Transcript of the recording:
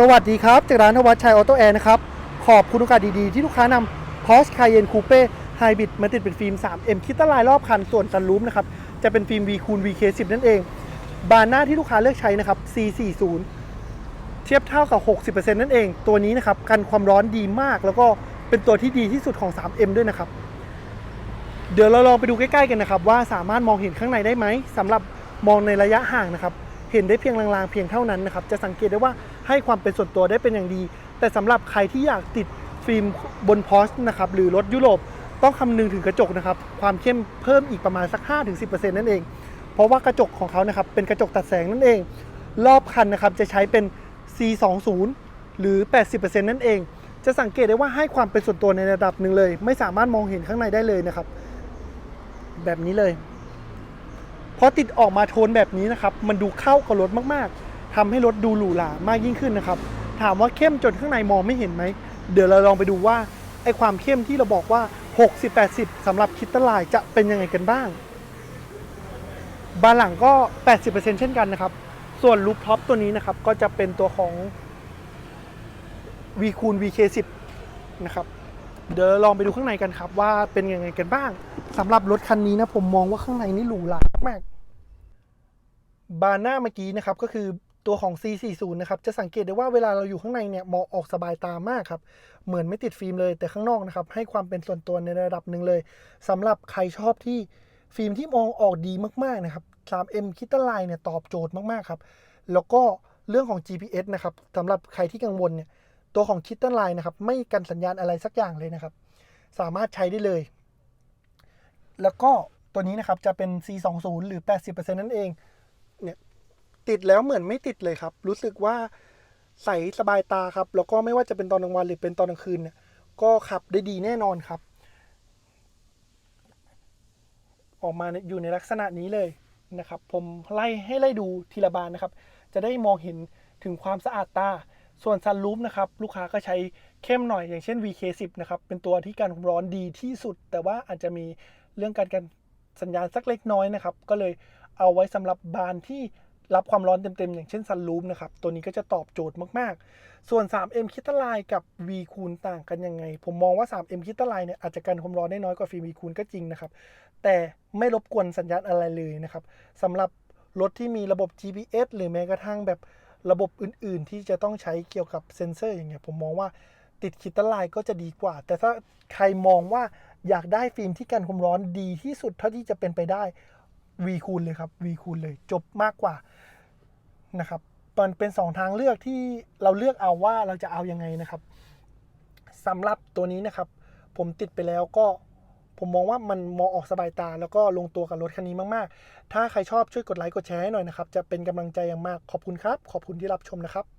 สวัสดีครับ จากร้านทวัชชัยออโต้แอร์นะครับ ขอบคุณโอกาสดีๆ ที่ลูกค้านำ Porsche Cayenne Coupe Hybrid มาติดเป็นฟิล์ม 3M คิดตลายรอบคันส่วนซันรูมนะครับ จะเป็นฟิล์ม V คูณ VK10 นั่นเอง บานหน้าที่ลูกค้าเลือกใช้นะครับ C40 เทียบเท่ากับ 60%นั่นเอง ตัวนี้นะครับกันความร้อนดีมาก แล้วก็เป็นตัวที่ดีที่สุดของ 3M ด้วยนะครับ เดี๋ยวเราลองไปดูใกล้ๆกันนะครับ ว่าสามารถมองเห็นข้างในได้ไหมสำหรับมองในระยะห่างนะครับเห็นได้เพียงลางๆเพียงเท่านั้นนะครับจะสังเกตได้ว่า ให้ความเป็นส่วนตัวได้เป็นอย่างดี แต่สำหรับใครที่อยากติดฟิล์มบนพอสนะครับหรือรถยุโรปต้องคำนึงถึงกระจกนะครับความเข้มเพิ่มอีกประมาณสัก 5-10%นั่นเอง เพราะว่ากระจกของเขานะครับเป็นกระจกตัดแสงนั่นเอง รอบคันนะครับจะใช้เป็น C20 หรือ 80%นั่นเอง จะสังเกตได้ว่าให้ความเป็นส่วนตัวในระดับหนึ่งเลย ไม่สามารถมองเห็นข้างในได้เลยนะครับ แบบนี้เลยพอติดออกมาโทนแบบนี้นะครับ มันดูเข้ากับรถมากๆ ทำให้รถดูหรูหรามากยิ่งขึ้นนะครับ ถามว่าเข้มจนข้างในมองไม่เห็นไหม เดี๋ยวเราลองไปดูว่าไอความเข้มที่เราบอกว่า 60-80สำหรับคิตตลายจะเป็นยังไงกันบ้าง บานหลังก็ 80%เช่นกันนะครับ ส่วนลูปท็อปตัวนี้นะครับก็จะเป็นตัวของ V คูณ VK10 นะครับเดี๋ยวลองไปดูข้างในกันครับว่าเป็นยังไงกันบ้างสำหรับรถคันนี้นะผมมองว่าข้างในนี่หรูหรามาก บานหน้าเมื่อกี้นะครับก็คือ ตัวของ C40 นะครับ จะสังเกตได้ว่าเวลาเราอยู่ข้างในเนี่ยมองออกสบายตามากครับ เหมือนไม่ติดฟิล์มเลยแต่ข้างนอกนะครับ ให้ความเป็นส่วนตัวในระดับหนึ่งเลยสำหรับใครชอบที่ฟิล์มที่มองออกดีมากๆนะครับ 3M คิตไลน์เนี่ยตอบโจทย์มากๆครับ แล้วก็เรื่องของ GPS นะครับสำหรับใครที่กังวลเนี่ยตัวของคิตไลน์นะครับไม่กันสัญญาณอะไรสักอย่างเลยนะครับ สามารถใช้ได้เลย แล้วก็ตัวนี้นะครับจะเป็น C20 หรือ 80%นั่นเองเนี่ย ติดแล้วเหมือนไม่ติดเลยครับ รู้สึกว่าใสสบายตาครับ แล้วก็ไม่ว่าจะเป็นตอนกลางวันหรือเป็นตอนกลางคืนเนี่ยก็ขับได้ดีแน่นอนครับ ออกมาอยู่ในลักษณะนี้เลยนะครับ ผมไล่ให้ไล่ดูทีละบานนะครับ จะได้มองเห็นถึงความสะอาดตา ส่วนซันรูฟนะครับ ลูกค้าก็ใช้เข้มหน่อยอย่างเช่น VK10 นะครับ เป็นตัวที่กันความร้อนดีที่สุด แต่ว่าอาจจะมีเรื่องการกันสัญญาณสักเล็กน้อยนะครับ ก็เลยเอาไว้สำหรับบานที่ รับความร้อนเต็มๆ อย่างเช่นซันรูฟนะครับ ตัวนี้ก็จะตอบโจทย์มากๆ ส่วน 3M คิตไลน์กับ V คูณต่างกันยังไง ผมมองว่า 3M คิตไลน์เนี่ยอาจจะกันความร้อนได้น้อยกว่าฟิล์ม V คูณก็จริงนะครับ แต่ไม่รบกวนสัญญาณอะไรเลยนะครับสำหรับรถที่มีระบบ GPS หรือแม้กระทั่งแบบระบบอื่นๆ ที่จะต้องใช้เกี่ยวกับเซ็นเซอร์อย่างเงี้ยผมมองว่าติดคิตตไลน์ก็จะดีกว่า แต่ถ้าใครมองว่าอยากได้ฟิล์มที่กันความร้อนดีที่สุดเท่าที่จะเป็นไปได้ V คูณเลยครับ V คูณเลยจบมากกว่านะครับมันเป็นสองทางเลือกที่เราเลือกเอาว่าเราจะเอายังไงนะครับสำหรับตัวนี้นะครับ ผมติดไปแล้วก็ผมมองว่ามันมองออกสบายตา แล้วก็ลงตัวกับรถคันนี้มาก ๆ ถ้าใครชอบช่วยกดไลค์กดแชร์ให้หน่อยนะครับ จะเป็นกำลังใจอย่างมากขอบคุณครับ ขอบคุณที่รับชมนะครับ